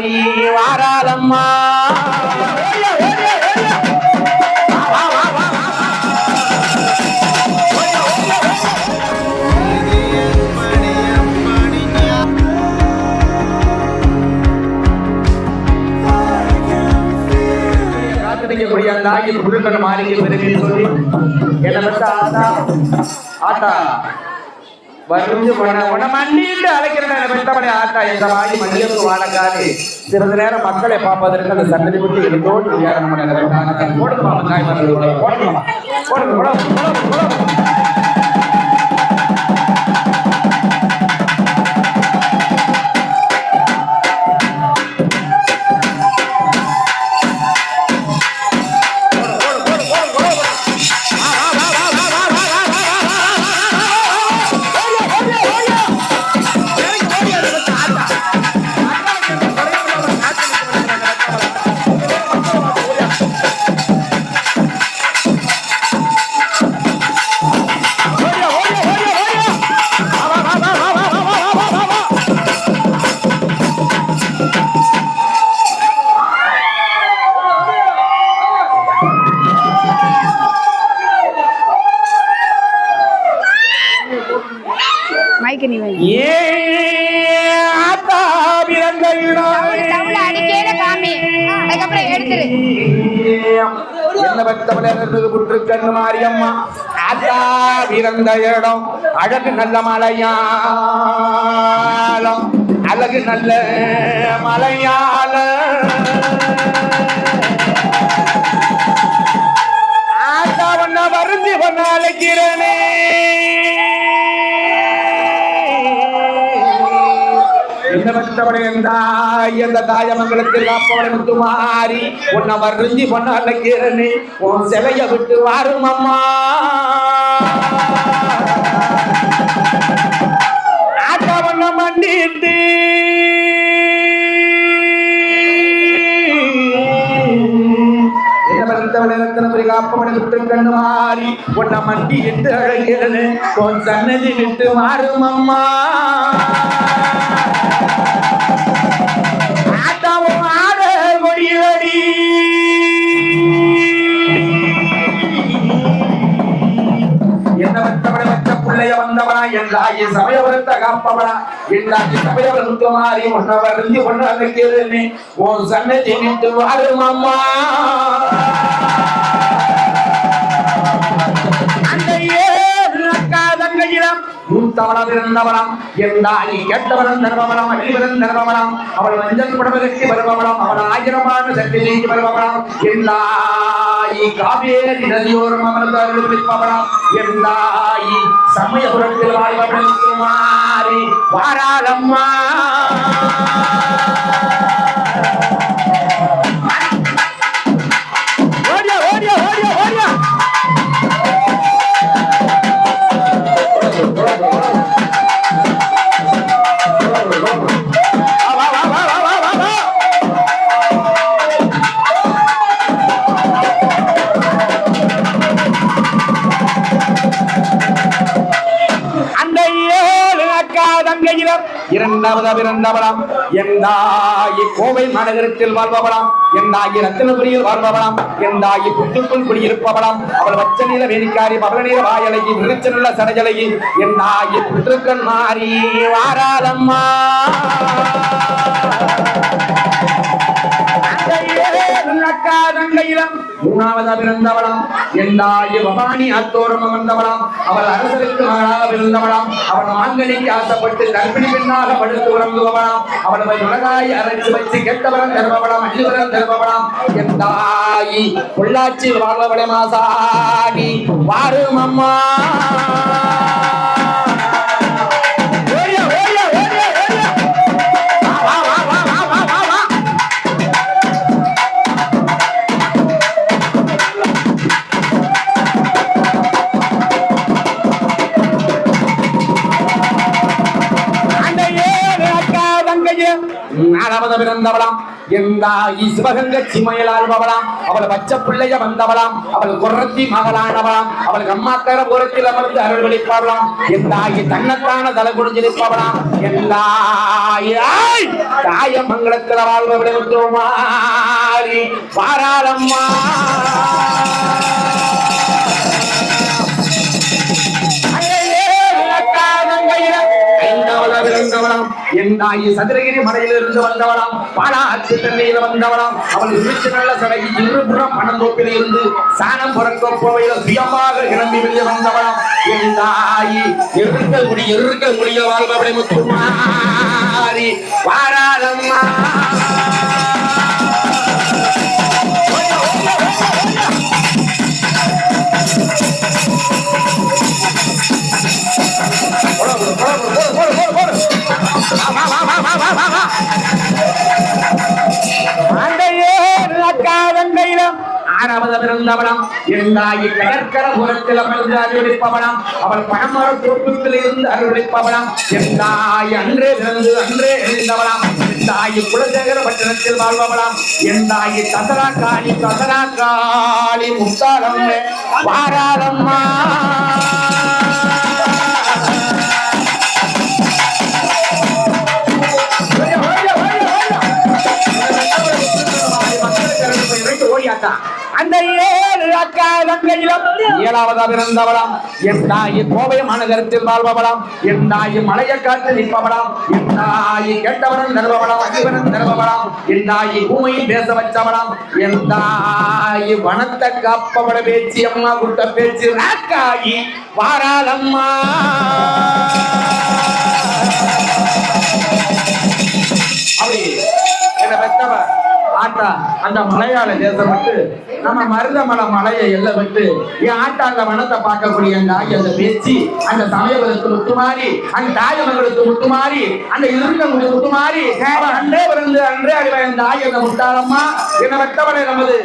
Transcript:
மாறி வாராதம்மா வா, வா, வா, வா, வா. காத்திருக்கக்கூடிய அந்த மாளிகை சொல்லி அழைக்கிறேன் பெற்றபடி ஆத்தா என்ற வாயி வாழக்காது. சிறிது நேரம் மக்களை பார்ப்பதற்கு அந்த சன்னதி விட்டு எடுத்தோடு வியாழனம் பண்ண போடுங்க மாமா காய் மரங்கள் மைக்கு நீ வை ஏ ஆத்தா விலங்கையினாலே டவுல அடிக்கேல காமி. அதுக்கப்புறம் எடுத்துரு. என்ன பக்தவளர்ந்தது புற்றுக்கண்ணு மாரியம்மா? ஆத்தா பிறந்த இடம். அழகு நல்ல மலையாளம். அழகு நல்ல மலையாள ஆத்தா ஒன்ன வருந்தி ஒன்ன அழைக்கிறனே. இந்த பக்தவளை தாய் அந்த தாயமங்கலத்தில் காப்பவளை முத்துமாரி உன்னை மருந்தி பொண்ணு அழைக்கிறனே உன் சிலைய விட்டு வாரும் அம்மா. ஆட்டா பண்ண மண்டிட்டு விட்டு கண்ணு மாறி? உன்னை மண்டி இட்டு அழகிறனு உன் சன்னதி விட்டு மாறும் அம்மா. எல்லாய சமயபுரத்த காப்பவனா? எல்லாய சமயபுரத்து மாறி ஒன்னவர் இருந்து ஒன்னு அழைக்கிறேன் உன் சன்னதி விட்டு வாரும் அம்மா மூத்தவளம் இருந்தவளம் என்றால் கெட்டவளம் தருபவளம் அழிவதன் தருபவளம். அவள் மஞ்சள் குடவதற்கு வருபவளம் அவள் ஆயிரமான சக்தி நீக்கி வருபவளம். எல்லாய் காவேரி நதியோரம் அமர்ந்து அருள்விப்பவளம் எல்லாய் சமயபுரத்தில் குமாரி வாராளம்மா. இரண்டாவது பிறந்தவளாம் எந்தாயி கோவை மாநகரத்தில் வாழ்பவளாம். எந்தாயி ரத்தினபுரியில் வாழ்பவளாம். எந்தாயி புத்துக்குள் குடியிருப்பவளாம். அவள் வச்ச நில வேணிக்காரி பவள நீல வாயலகி விருச்சனுள்ள சடஜலகி எந்தாயி புற்றுக்கண் மாறி வாராதம்மா. தங்கையிடம் மூணாவதா பிறந்தவளாம் எந்தாயி பவானி அத்தோரம் அமர்ந்தவளாம் அவள் அரசருக்கு மகளாக பிறந்தவளாம் அவள் மாங்கனிக்கு ஆசைப்பட்டு கர்ப்பிணி பெண்ணாக படுத்து உறங்குபவளாம் அவள் உலகாய் அரைத்து வச்சு கெட்டவரம் தருபவளாம் அழிவரம் தருபவளாம். எந்தாயி பொள்ளாச்சி வாழ்பவளை மாசாணி வாரும் அம்மா நாலாவது பிறந்தவளாம் சிவகங்க சிமையல் அவள் பச்சை பிள்ளைய வந்தவளாம். அவள் குரத்தி மகளானவளாம். அவள் அம்மாக்கர புறத்தில் அமர்ந்து அருள்வளிப்பாவளாம் எந்தாயி தன்னைத்தான தலை குடிஞ்சிருப்பவளாம் எந்தாய் தாய மங்களத்தில் பாராளம்மா. எந்தாயி சதுரகிரி மலையிலிருந்து வந்தவளாம். பாலாற்று தண்ணியில் வந்தவளாம். அவள் விழிச்சு நல்ல சடகி இருபுறம் பணந்தோப்பில் இருந்து சாணம் புறக்க போவையில் சுயமாக கிளம்பி வெளியே வந்தவளாம். எந்தாயி எருக்க முடி எருக்க முடிய வாழ்பவளை முத்துமாரி. வாராதம்மா. ஆறாவது பிறந்தவளாம் இருந்தாயி கடற்கர புறத்தில் அமர்ந்து அருளிப்பவளாம். அவள் பணமர தோட்டத்தில் இருந்து அருளிப்பவளாம். இருந்தாய் அன்றே பிறந்து அன்றே எழுந்தவளாம். எந்தாயி குலசேகர பட்டணத்தில் வாழ்பவளாம். எந்தாயி தசரா காளி தசரா காளி முத்தாரம் பாராளம்மா அக்கா தங்கையிலும் ஏழாவதா பிறந்தவளாம் என் தாயி கோவை மாநகரத்தில் வாழ்பவளாம். என் தாயி மலைய காற்று நிற்பவளாம். என் தாயி கெட்டவனும் நிறுவவளாம் அகிவனும் நிறுவவளாம் என் தாயி பூமியில் பேச வச்சவளாம். என் தாயி வனத்தை காப்பவள பேச்சு அம்மா குட்ட பேச்சு ராக்காயி வாராளம்மா. அப்படி. என்ன பெத்தவ. ஆட்டா அந்த மலையாள தேசம் விட்டு நம்ம மருதமலை மலையை எல்லாம் விட்டு என் ஆட்டா அந்த வனத்தை பார்க்கக்கூடிய அந்த ஆகி அந்த பேச்சு அந்த சமயபுரத்து முத்துமாரி அந்த தாயமங்கலத்து முத்துமாறி அந்த இருந்தவங்களுக்கு முத்துமாறி அவன் அன்றே பிறந்து அன்றே அறிவாய் அந்த ஆகி அந்த முத்தாரம்மா என்ன வெட்டவனை நமது.